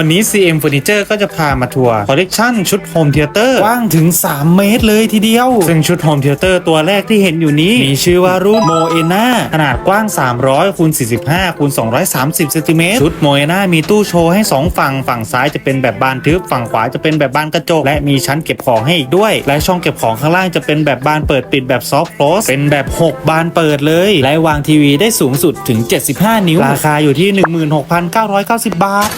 วันนี้ CM Furniture ก็จะพามาทัวร์คอลเลกชันชุดโฮมเทเตอร์กว้างถึง 3 เมตรเลยทีเดียว ซึ่งชุดโฮมเทเตอร์ตัวแรกที่เห็นอยู่นี้ มีชื่อว่ารุ่นโมเอนาขนาดกว้าง 300คูณ45คูณ230เซนติเมตรชุดโมเอนามีตู้โชว์ให้ 2 ฝั่ง ฝั่งซ้ายจะเป็นแบบบานทึบ ฝั่งขวาจะเป็นแบบบานกระจก และมีชั้นเก็บของให้อีกด้วย และช่องเก็บของข้างล่างจะเป็นแบบบานเปิดปิดแบบซอฟต์โคลสเป็นแบบ 6 บานเปิดเลย และวางทีวีได้สูงสุดถึง 75 นิ้ว ราคาอยู่ที่ 16,990 บาท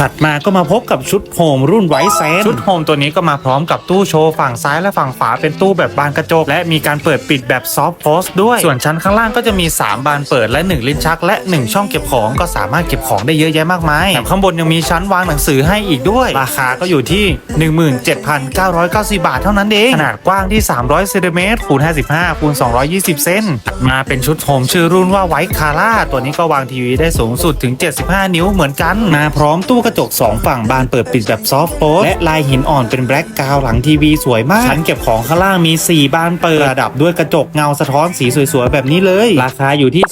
ถัดมาก็มาพบกับชุดโฮมรุ่นไวท์แซนชุดโฮมตัวนี้ก็มาพร้อมกับตู้โชว์ฝั่งซ้ายและฝั่งขวาเป็นตู้แบบบานกระจก และมีการเปิดปิดแบบซอฟต์โพสด้วย ส่วนชั้นข้างล่างก็จะมี 3 บานเปิดและ 1 ลิ้นชัก และ 1 ช่องเก็บของก็สามารถเก็บของได้เยอะแยะมากมายแถมข้างบนยังมีชั้นวางหนังสือให้อีกด้วย ราคาก็อยู่ที่ 17,990 บาทเท่านั้นเองขนาดกว้างที่ 300เซนติเมตรคูณ55คูณ220 เซนถัดมาเป็นชุดโฮมชื่อรุ่นว่าไวท์คาร่าตัวนี้ก็วางทีวีได้สูงสุดถึง 75 นิ้วเหมือนกันมาพร้อมตู้กระจก 2 ฝั่งบานเปิดปิดแบบซอฟต์โฟสและลายหินอ่อนเป็นแบล็กกราวหลังทีวีสวยมากชั้นเก็บของข้างล่างมี 4 บานเปิดระดับด้วยกระจกเงาสะท้อนสีสวยๆแบบนี้เลย ราคาอยู่ที่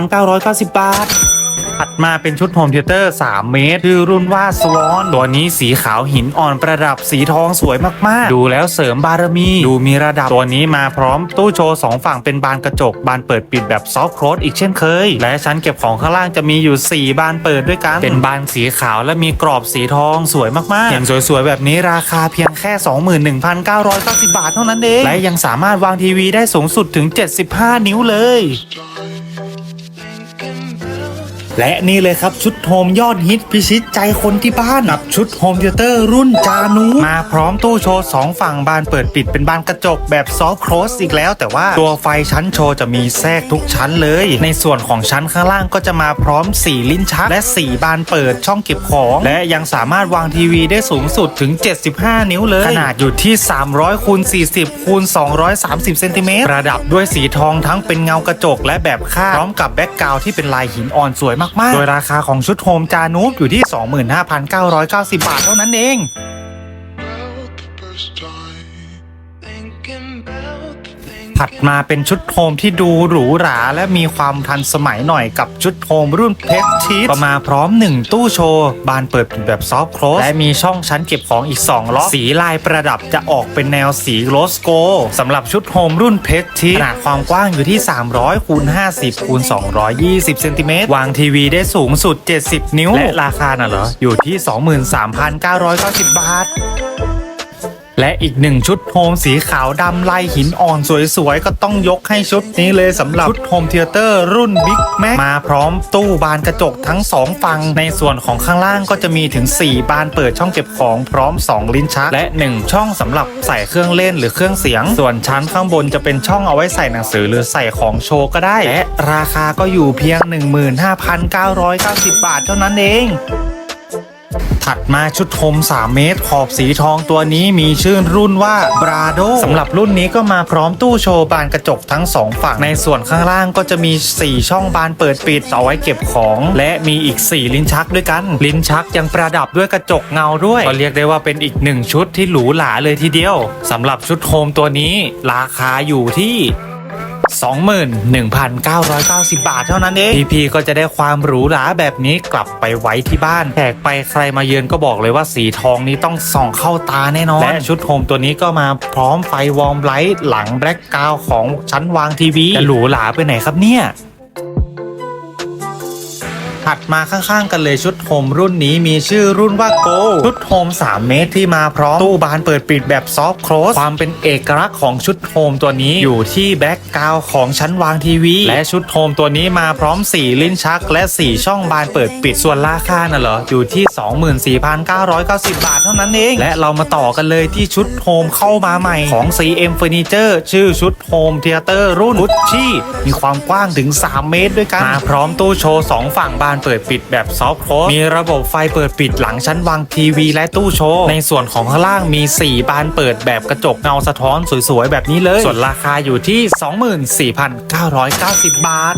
21,990 บาท ถัดมาเป็นชุดโฮมเทเตอร์3 เมตร ชื่อรุ่นว่าสวอนตัวนี้สีขาวหินอ่อนประดับสีทองสวยมากๆ ดูแล้วเสริมบารมี ดูมีระดับตัวนี้มาพร้อมตู้โชว์ 2 ฝั่งเป็นบานกระจก บานเปิดปิดแบบซอฟต์โคลสอีกเช่นเคย และชั้นเก็บของข้างล่างจะมีอยู่ 4 บานเปิดด้วยกัน เป็นบานสีขาวและมีกรอบสีทองสวยมากๆเห็นสวยๆแบบนี้ราคาเพียงแค่ 21,990 บาทเท่านั้นเองและยังสามารถวางทีวีได้สูงสุดถึง 75 นิ้วเลย และนี่เลยครับชุดโฮมยอดฮิตพิชิตใจคนที่บ้านกับชุดโฮมเทเตอร์รุ่นจานูมาพร้อมตู้โชว์2ฝั่งบานเปิดปิดเป็นบานกระจกแบบซอฟต์โคลสอีกแล้ว แต่ว่าตัวไฟชั้นโชว์จะมีแทรกทุกชั้นเลย ในส่วนของชั้นข้างล่างก็จะมาพร้อม 4 ลิ้นชัก และ 4 บานเปิดช่องเก็บของ และยังสามารถวางทีวีได้สูงสุดถึง 75 นิ้วเลย ขนาดอยู่ที่ 300คูณ40คูณ230เซนติเมตรประดับด้วยสีทองทั้งเป็นเงากระจกและแบบคาพร้อมกับแบ็กกราวด์ที่เป็นลายหินอ่อนสวยมากๆ โดยราคาของชุดโฮมจานูบอยู่ที่ 25,990 บาทเท่านั้นเอง ถัดมาเป็นชุดโฮมที่ดูหรูหราและมีความทันสมัยหน่อยกับชุดโฮมรุ่นเพชรทีก็มาพร้อม 1 ตู้โชว์บานเปิดเป็นแบบซอฟต์โคลสและมีช่องชั้นเก็บของอีก 2ล็อกสีลายประดับจะออกเป็นแนวสีโรสโกสำหรับชุดโฮมรุ่นเพชรทีขนาดความกว้างอยู่ที่ 300คูณ50คูณ220เซนติเมตรวางทีวีได้สูงสุด 70 นิ้วและราคาน่ะเหรออยู่ที่ 23,990 บาท และอีกหนึ่งชุดโฮมสีขาวดำลายหินอ่อนสวยๆ ก็ต้องยกให้ชุดนี้เลยสำหรับชุดโฮมเทเตอร์รุ่น Big Mac มาพร้อมตู้บานกระจกทั้ง 2 ฝั่งในส่วนของข้างล่างก็จะมีถึง 4 บานเปิดช่องเก็บของพร้อม 2 ลิ้นชัก และ 1 ช่องสำหรับใส่เครื่องเล่นหรือเครื่องเสียง ส่วนชั้นข้างบนจะเป็นช่องเอาไว้ใส่หนังสือหรือใส่ของโชว์ก็ได้และราคาก็อยู่เพียง 15,990 บาทเท่านั้นเอง ถัดมาชุดโฮม3 เมตร ขอบสีทองตัวนี้มีชื่อรุ่นว่าบราโดสำหรับรุ่นนี้ก็มาพร้อมตู้โชว์บานกระจกทั้ง 2 ฝั่งในส่วนข้างล่างก็จะมี 4 ช่องบานเปิดปิดเอาไว้เก็บของ และมีอีก 4 ลิ้นชักด้วยกัน ลิ้นชักยังประดับด้วยกระจกเงาด้วยก็เรียกได้ว่าเป็นอีกหนึ่งชุดที่หรูหราเลยทีเดียวสำหรับชุดโฮมตัวนี้ ราคาอยู่ที่ 21,990 บาทเท่านั้นเองพีพีก็จะได้ความหรูหราแบบนี้กลับไปไว้ที่บ้านแขกไปใครมาเยือนก็บอกเลยว่าสีทองนี้ต้องส่องเข้าตาแน่นอน และชุดโฮมตัวนี้ก็มาพร้อมไฟวอร์มไลท์หลังแบล็กกราวของชั้นวางทีวีจะหรูหราไปไหนครับเนี่ย ถัดมาข้างๆกันเลยชุดโฮมรุ่นนี้มีชื่อรุ่นว่าโกชุดโฮม3 เมตรที่มาพร้อมตู้บานเปิดปิดแบบซอฟต์โคลสความเป็นเอกลักษณ์ของชุดโฮมตัวนี้อยู่ที่แบ็กกราวของชั้นวางทีวี และชุดโฮมตัวนี้มาพร้อม 4 ลิ้นชัก และ 4 ช่องบานเปิดปิดส่วนราคาน่ะเหรออยู่ที่ 24,990 บาทเท่านั้นเอง และเรามาต่อกันเลยที่ชุดโฮมเข้ามาใหม่ของ CM Furniture ชื่อชุดโฮมเทเตอร์รุ่นกุชชี่มีความกว้างถึง 3 เมตรด้วยกันมาพร้อมตู้โชว์ 2 ฝั่งบานเปิดปิดแบบซอฟต์โคลสมีระบบไฟเปิดปิดหลังชั้นวางทีวีและตู้โชว์ ในส่วนของข้างล่างมี 4 บานเปิดแบบกระจกเงาสะท้อนสวยๆ แบบนี้เลย ส่วนราคาอยู่ที่ 24,990 บาท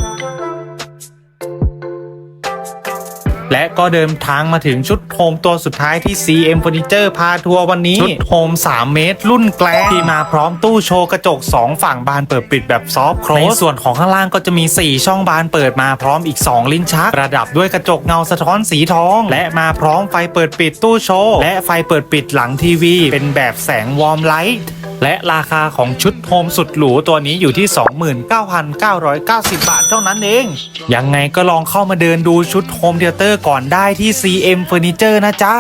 และก็เดินทางมาถึงชุดโฮมตัวสุดท้ายที่ CM Furniture พาทัวร์วันนี้ ชุดโฮม 3 เมตร รุ่นแกลที่มาพร้อมตู้โชว์กระจก 2 ฝั่งบานเปิดปิดแบบซอฟต์โครในส่วนของข้างล่างก็จะมี 4 ช่องบานเปิดมาพร้อมอีก 2 ลิ้นชัก ระดับด้วยกระจกเงาสะท้อนสีทอง และมาพร้อมไฟเปิดปิดตู้โชว์และไฟเปิดปิดหลังทีวี เป็นแบบแสงวอร์มไลท์ และราคาของชุดโฮมสุดหรูตัวนี้อยู่ที่ 29,990 บาทเท่านั้นเอง ยังไงก็ลองเข้ามาเดินดูชุดโฮมเทเตอร์ก่อนได้ที่ CM Furniture นะจ๊ะ